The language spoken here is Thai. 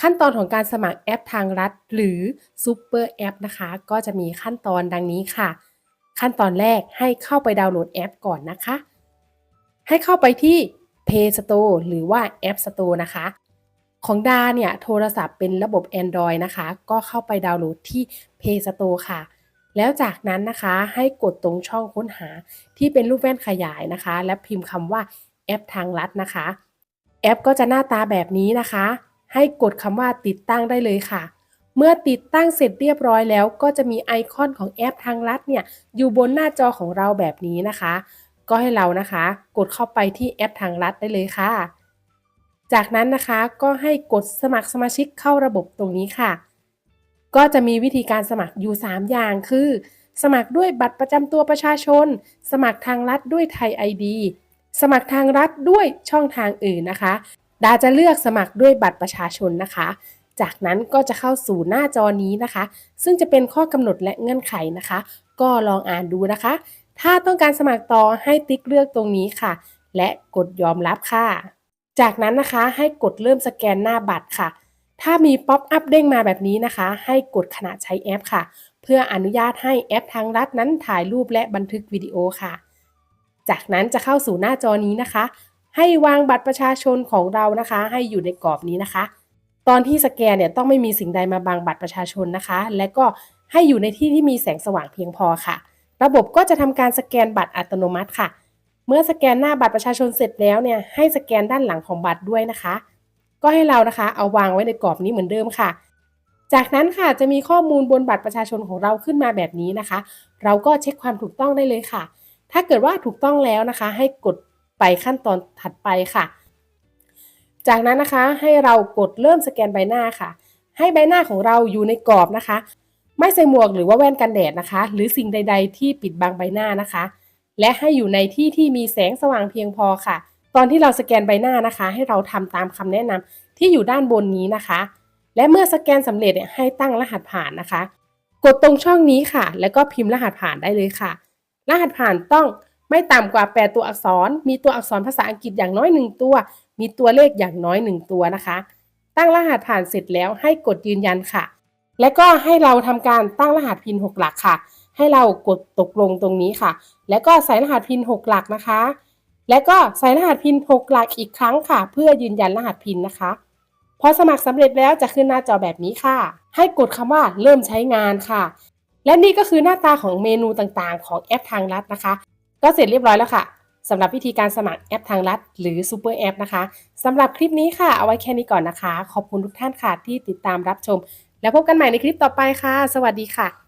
ขั้นตอนของการสมัครแอปทางรัฐ หรือซูเปอร์แอปนะคะ ก็จะมีขั้นตอนดังนี้ค่ะ ขั้นตอนแรกให้เข้าไปดาวน์โหลดแอปก่อนนะคะ ให้เข้าไปที่ Play Store หรือว่า App Store นะคะ ของดาเนี่ยโทรศัพท์เป็นระบบ Android นะคะ ก็เข้าไปดาวน์โหลดที่ Play Store ค่ะ แล้วจากนั้นนะคะให้กดตรงช่องค้นหาที่เป็นรูปแว่นขยายนะคะ และพิมพ์คำว่าแอปทางลัดนะคะ แอปก็จะหน้าตาแบบนี้นะคะ ให้กดคำว่าติดตั้งได้เลยค่ะ เมื่อติดตั้งเสร็จเรียบร้อยแล้ว ก็จะมีไอคอนของแอปทางลัดเนี่ยอยู่บนหน้าจอของเราแบบนี้นะคะ ก็ให้เรานะคะ กดเข้าไปที่แอปทางลัดได้เลยค่ะ จากนั้นนะคะก็ให้กดสมัครสมาชิกเข้าระบบตรงนี้ค่ะ ก็จะมีวิธีการสมัครอยู่ 3 อย่างคือ สมัครด้วยบัตรประจำตัวประชาชน สมัครทางรัฐด้วยไทย ID สมัครทางรัฐด้วยช่องทางอื่นนะคะ ดาจะเลือกสมัครด้วยบัตรประชาชนนะคะ จากนั้นก็จะเข้าสู่หน้าจอนี้นะคะ ซึ่งจะเป็นข้อกำหนดและเงื่อนไขนะคะ ก็ลองอ่านดูนะคะ ถ้าต้องการสมัครต่อให้ติ๊กเลือกตรงนี้ค่ะ และกดยอมรับค่ะ จากนั้นนะคะให้กดเริ่มสแกนหน้าบัตรค่ะ ถ้ามีป๊อปอัพเด้งมาแบบนี้นะคะ ให้กดขณะใช้แอปค่ะ เพื่ออนุญาตให้แอปทางรัฐนั้นถ่ายรูปและบันทึกวิดีโอค่ะ จากนั้นจะเข้าสู่หน้าจอนี้นะคะ ให้วางบัตรประชาชนของเรานะคะ ให้อยู่ในกรอบนี้นะคะ ตอนที่สแกนเนี่ยต้องไม่มีสิ่งใดมาบังบัตรประชาชนนะคะ และก็ให้อยู่ในที่ที่มีแสงสว่างเพียงพอค่ะ ระบบก็จะทำการสแกนบัตรอัตโนมัติค่ะ เมื่อสแกนหน้าบัตรประชาชนเสร็จแล้วเนี่ยให้สแกนด้านหลังของบัตรด้วยนะคะ ก็ให้เรานะคะเอาวางไว้ในกรอบนี้เหมือนเดิมค่ะ จากนั้นค่ะจะมีข้อมูลบนบัตรประชาชนของเราขึ้นมาแบบนี้นะคะ เราก็เช็คความถูกต้องได้เลยค่ะ ถ้าเกิดว่าถูกต้องแล้วนะคะ ให้กด ไปขั้นตอนถัดไปค่ะ จากนั้นนะคะให้เรากดเริ่มสแกนใบหน้าค่ะ ให้ใบหน้าของเราอยู่ในกรอบนะคะ ไม่ใส่หมวกหรือว่าแว่นกันแดดนะคะ หรือสิ่งใด ๆ ที่ปิดบังใบหน้านะคะ และให้อยู่ในที่ที่มีแสงสว่างเพียงพอค่ะ ตอนที่เราสแกนใบหน้านะคะ ให้เราทำตามคำแนะนำที่อยู่ด้านบนนี้นะคะ และเมื่อสแกนสำเร็จให้ตั้งรหัสผ่านนะคะ กดตรงช่องนี้ค่ะ แล้วก็พิมพ์รหัสผ่านได้เลยค่ะ รหัสผ่านต้อง ไม่ต่ำกว่า 8 ตัวอักษร มีตัวอักษรภาษาอังกฤษอย่างน้อย 1 ตัว มีตัวเลขอย่างน้อย 1 ตัวนะคะ ตั้งรหัสผ่านเสร็จแล้วให้กดยืนยันค่ะ และก็ให้เราทำการตั้งรหัสพิน 6 หลักค่ะ ให้เรากดตกลงตรงนี้ค่ะ แล้วก็ใส่รหัสพิน 6 หลักนะคะ แล้วก็ใส่รหัสพิน 6 หลักอีกครั้งค่ะ เพื่อยืนยันรหัสพินนะคะพอสมัครสำเร็จแล้วจะขึ้นหน้าจอแบบนี้ค่ะ ให้กดคำว่าเริ่มใช้งานค่ะ และนี่ก็คือหน้าตาของเมนูต่างๆ ของแอปทางลัดนะคะ ก็เสร็จเรียบร้อยแล้วค่ะสำหรับวิธีการสมัครแอปทางลัด หรือซูเปอร์แอปนะคะสำหรับคลิปนี้ค่ะ เอาไว้แค่นี้ก่อนนะคะ ขอบคุณทุกท่านค่ะที่ติดตามรับชม แล้วพบกันใหม่ในคลิปต่อไปค่ะ สวัสดีค่ะ